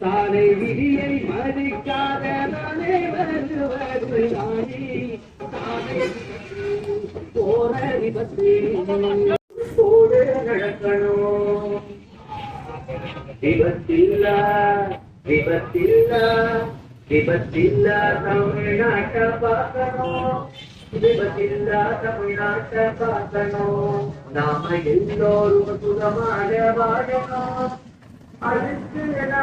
சாலை விதியை மதிக்காத நானே வருவது நானே சாலை போற விபத்து. போடு நடக்கணும். விபத்தில்ல விபத்தில்ல விபத்தில்ல பார்க்கணும். விபத்தில்ல பார்க்கணும். நாம எல்லோரும் சுகமாக வாழணும். அதுக்கு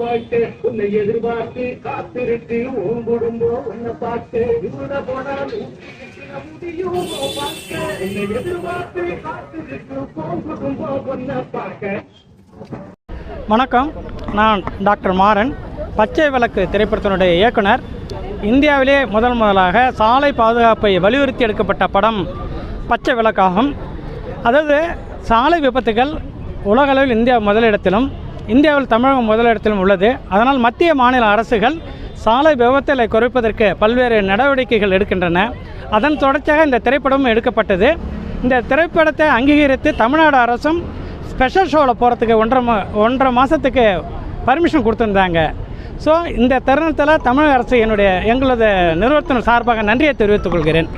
வாழ்க்கை உன்னை எதிர்பார்த்து காத்திருக்கு உன் குடும்பம் உன்னை பார்த்து நூறுல போனா உன்னை எதிர்பார்த்து காத்திருக்கு உன் குடும்பம் உன்னை பார்க்க வணக்கம். நான் டாக்டர் மாறன். பச்சை விளக்கு திரைப்படத்தினுடைய இயக்குனர். இந்தியாவிலே முதல் முதலாக சாலை பாதுகாப்பை வலியுறுத்தி எடுக்கப்பட்ட படம் பச்சை விளக்காகும். அதாவது சாலை விபத்துகள் உலகளவில் இந்தியா முதலிடத்திலும் இந்தியாவில் தமிழகம் முதலிடத்திலும் உள்ளது. அதனால் மத்திய மாநில அரசுகள் சாலை விபத்துகளை குறைப்பதற்கு பல்வேறு நடவடிக்கைகள் எடுக்கின்றன. அதன் தொடர்ச்சியாக இந்த திரைப்படமும் எடுக்கப்பட்டது. இந்த திரைப்படத்தை அங்கீகரித்து தமிழ்நாடு அரசும் ஸ்பெஷல் ஷோவில் போகிறதுக்கு ஒன்றரை மா ஒன்றரை மாதத்துக்கு பர்மிஷன் கொடுத்துருந்தாங்க. ஸோ இந்த தருணத்தில் தமிழக அரசு என்னுடைய எங்களது நிறுவனத்தின் சார்பாக நன்றியை தெரிவித்துக் கொள்கிறேன்.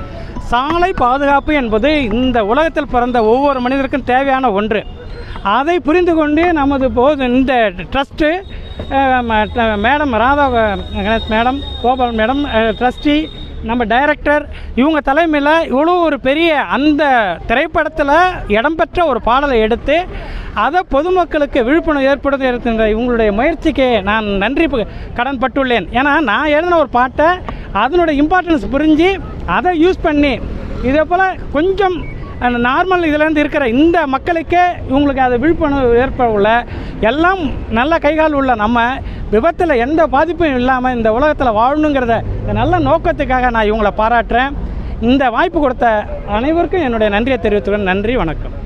சாலை பாதுகாப்பு என்பது இந்த உலகத்தில் பிறந்த ஒவ்வொரு மனிதருக்கும் தேவையான ஒன்று. அதை புரிந்து கொண்டு நமது போது இந்த trust madam Radha Ganesh madam Gopal madam trustee நம்ம டைரக்டர் இவங்க தலைமையில் இவ்வளோ ஒரு பெரிய அந்த திரைப்படத்தில் இடம்பெற்ற ஒரு பாடலை எடுத்து அதை பொதுமக்களுக்கு விழிப்புணர்வு ஏற்படுத்த இருக்கின்ற இவங்களுடைய முயற்சிக்கு நான் நன்றி கடன் பட்டுள்ளேன். ஏன்னா நான் எழுதின ஒரு பாட்டை அதனுடைய இம்பார்ட்டன்ஸ் புரிஞ்சு அதை யூஸ் பண்ணி இதே போல் கொஞ்சம் நார்மல் இதுலேருந்து இருக்கிற இந்த மக்களுக்கே இவங்களுக்கு அது விழிப்புணர்வு ஏற்படல எல்லாம் நல்ல கைகால் உள்ள நம்ம விபத்தில் எந்த பாதிப்பும் இல்லாமல் இந்த உலகத்தில் வாழணுங்கிறத நல்ல நோக்கத்துக்காக நான் இவங்களை பாராட்டுறேன். இந்த வாய்ப்பு கொடுத்த அனைவருக்கும் என்னுடைய நன்றியை தெரிவித்துக்கிறேன் நன்றி வணக்கம்.